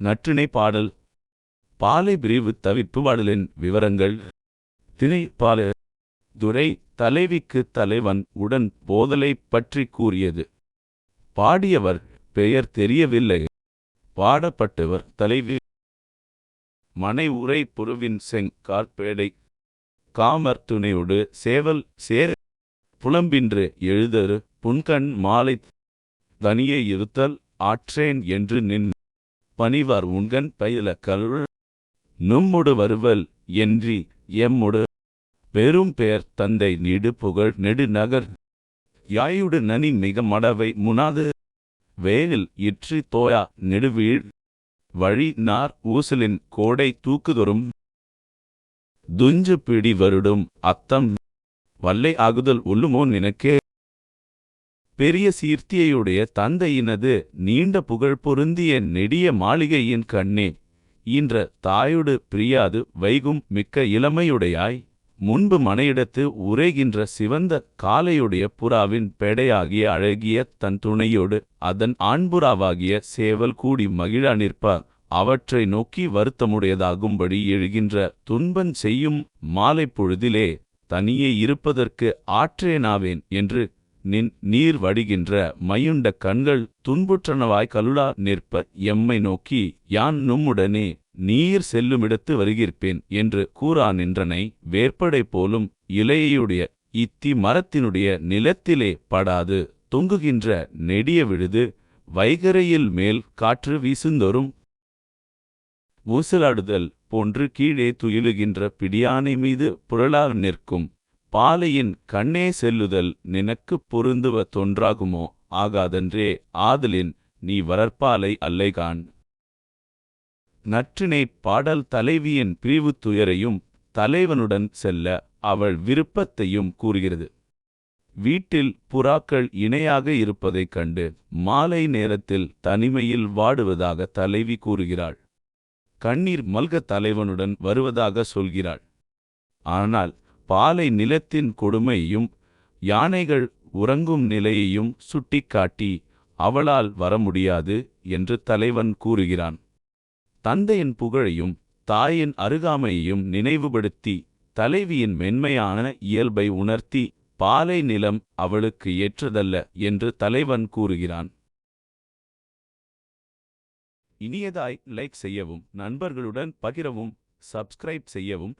நற்றிணை பாடல். பாலை பிரிவு தவிர்ப்பு பாடலின் விவரங்கள். திணை பால துரை தலைவிக்கு தலைவன் உடன் போதலை பற்றி கூறியது. பாடியவர் பெயர் தெரியவில்லை. பாடப்பட்டவர் தலைவி. மனை உரை புருவின் செங் கார்பேடை காமர் துணையோடு சேவல் சேர புலம்பின்று எழுதரு. புன்கண் மாலை தனியே இருத்தல் ஆற்றேன் என்று நின் பணிவார் உண்கண் பயில கருள் நும்முடு வருவல் என்றி எம்முடு பெரும் பெயர் தந்தை நீடு புகழ் நெடு நகர் யாயுடு நனி மிக மடவை முனாது வேலில் இற்றி தோயா நெடுவீழ் வழி நார் ஊசலின் கோடை தூக்குதொரும் துஞ்சு பிடி வருடும் அத்தம் வல்லை ஆகுதல் உள்ளுமோ நினக்கே பெரிய சீர்த்தியையுடைய தந்தையினது நீண்ட புகழ் பொருந்திய நெடிய மாளிகையின் கண்ணே. இன்ற தாயுடு பிரியாது வைகும் மிக்க இளமையுடையாய் முன்பு மனையிடத்து உரைகின்ற சிவந்த காலையுடைய புறாவின் பெடையாகிய அழகிய தன் துணையோடு அதன் ஆண்புறாவாகிய சேவல் கூடி மகிழ நிற்ப அவற்றை நோக்கி வருத்தமுடையதாகும்படி எழுகின்ற துன்பன் செய்யும் மாலை பொழுதிலே தனியே இருப்பதற்கு ஆற்றேனாவேன் என்று நின் நீர் வடிகின்ற மையுண்ட கண்கள் துன்புற்றனவாய் கலுடா நிற்ப எம்மை நோக்கி யான் நும்முடனே நீர் செல்லுமிடத்து வருகிற்பேன் என்று கூறா நின்றனை வேற்படை போலும் இலையுடைய இத்தி மரத்தினுடைய நிலத்திலே படாது. தொங்குகின்ற நெடிய விழுது வைகரையில் மேல் காற்று வீசுந்தோறும் ஊசலாடுதல் போன்று கீழே துயிலுகின்ற பிடியானை மீது புரளா நிற்கும். பாலையின் கண்ணே செல்லுதல் நினக்குப் பொருந்துவ தொன்றாகுமோ? ஆகாதன்றே ஆதலின் நீ வளர்ப்பாலை அல்லைகான் நற்றினை பாடல் தலைவியின் பிரிவுத் துயரையும் தலைவனுடன் செல்ல அவள் விருப்பத்தையும் கூறுகிறது. வீட்டில் புறாக்கள் இணையாக இருப்பதைக் கண்டு மாலை நேரத்தில் தனிமையில் வாடுவதாக தலைவி கூறுகிறாள். கண்ணீர் மல்க தலைவனுடன் வருவதாக சொல்கிறாள். ஆனால் பாலை நிலத்தின் கொடுமையையும் யானைகள் உறங்கும் நிலையையும் சுட்டிக்காட்டி அவளால் வர முடியாது என்று தலைவன் கூறுகிறான். தந்தையின் புகழையும் தாயின் அருகாமையையும் நினைவுபடுத்தி தலைவியின் மென்மையான இயல்பை உணர்த்தி பாலை நிலம் அவளுக்கு ஏற்றதல்ல என்று தலைவன் கூறுகிறான். இனியதாய் லைக் செய்யவும் நண்பர்களுடன் பகிரவும் சப்ஸ்கிரைப் செய்யவும்